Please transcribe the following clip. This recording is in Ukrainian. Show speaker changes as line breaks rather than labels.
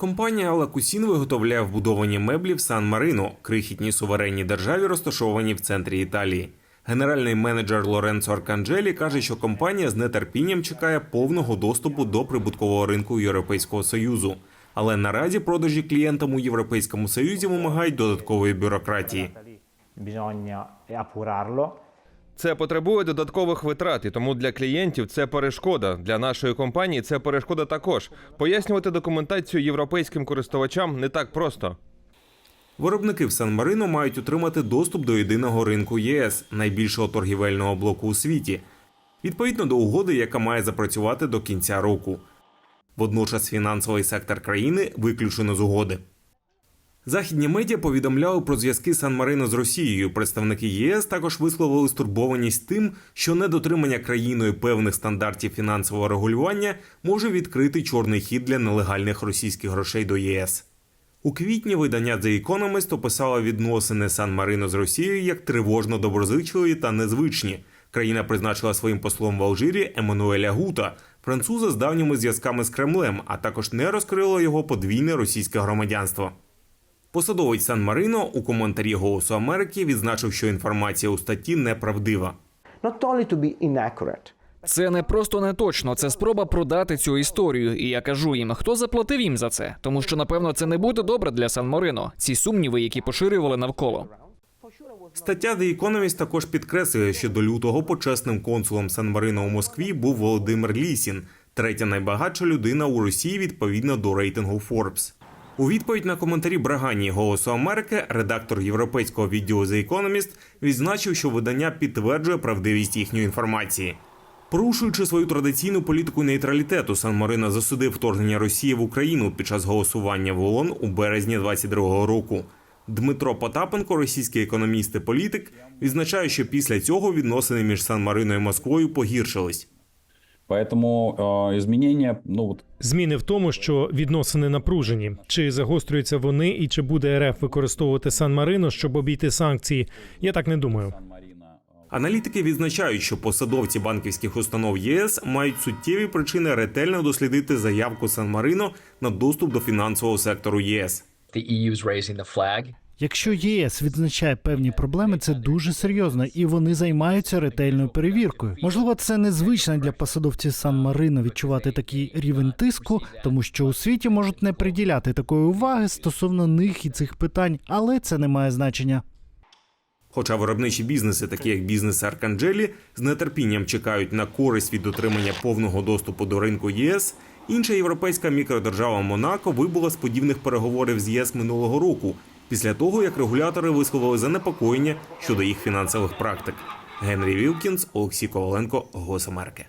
Компанія Алакусін виготовляє вбудовані меблі в Сан-Марино, крихітній суверенній державі, розташованій в центрі Італії. Генеральний менеджер Лоренцо Арканджелі каже, що компанія з нетерпінням чекає повного доступу до прибуткового ринку Європейського союзу. Але наразі продажі клієнтам у Європейському Союзі вимагають додаткової бюрократії.
Це потребує додаткових витрат, і тому для клієнтів це перешкода. Для нашої компанії це перешкода також. Пояснювати документацію європейським користувачам не так просто.
Виробники в Сан-Марино мають отримати доступ до єдиного ринку ЄС, найбільшого торгівельного блоку у світі, відповідно до угоди, яка має запрацювати до кінця року. Водночас фінансовий сектор країни виключено з угоди. Західні медіа повідомляли про зв'язки Сан-Марино з Росією. Представники ЄС також висловили стурбованість тим, що недотримання країною певних стандартів фінансового регулювання може відкрити чорний хід для нелегальних російських грошей до ЄС. У квітні видання The Economist описало відносини Сан-Марино з Росією як тривожно доброзичливі та незвичні. Країна призначила своїм послом в Алжирі Еммануеля Гута, француза з давніми зв'язками з Кремлем, а також не розкрила його подвійне російське громадянство. Посадовець Сан-Марино у коментарі Голосу Америки відзначив, що інформація у статті неправдива.
Це не просто не точно, це спроба продати цю історію. І я кажу їм, хто заплатив їм за це, тому що напевно це не буде добре для Сан Марино. Ці сумніви, які поширювали навколо.
Стаття The Economist також підкреслює, що до лютого почесним консулом Сан-Марино у Москві був Володимир Лісін, третя найбагатша людина у Росії відповідно до рейтингу Forbes. У відповідь на коментарі Брагані Голосу Америки редактор європейського відділу The Economist відзначив, що видання підтверджує правдивість їхньої інформації. Порушуючи свою традиційну політику нейтралітету, Сан-Марино засудив вторгнення Росії в Україну під час голосування в ООН у березні 22-го року. Дмитро Потапенко, російський економіст і політик, відзначає, що після цього відносини між Сан-Марино і Москвою погіршились.
Поэтому э, изменения, ну вот
Зміни в тому, що відносини напружені. Чи загострюються вони, і чи буде РФ використовувати Сан-Марино, щоб обійти санкції? Я так не думаю.
Аналітики відзначають, що посадовці банківських установ ЄС мають суттєві причини ретельно дослідити заявку Сан-Марино на доступ до фінансового сектору ЄС.
Якщо ЄС відзначає певні проблеми, це дуже серйозно, і вони займаються ретельною перевіркою. Можливо, це незвично для посадовців Сан-Марино відчувати такий рівень тиску, тому що у світі можуть не приділяти такої уваги стосовно них і цих питань, але це не має значення.
Хоча виробничі бізнеси, такі як бізнес Арканджелі, з нетерпінням чекають на користь від отримання повного доступу до ринку ЄС, інша європейська мікродержава Монако вибула з подібних переговорів з ЄС минулого року, після того як регулятори висловили занепокоєння щодо їх фінансових практик. Генрі Вілкінс, Олексій Коваленко, Голос Америки.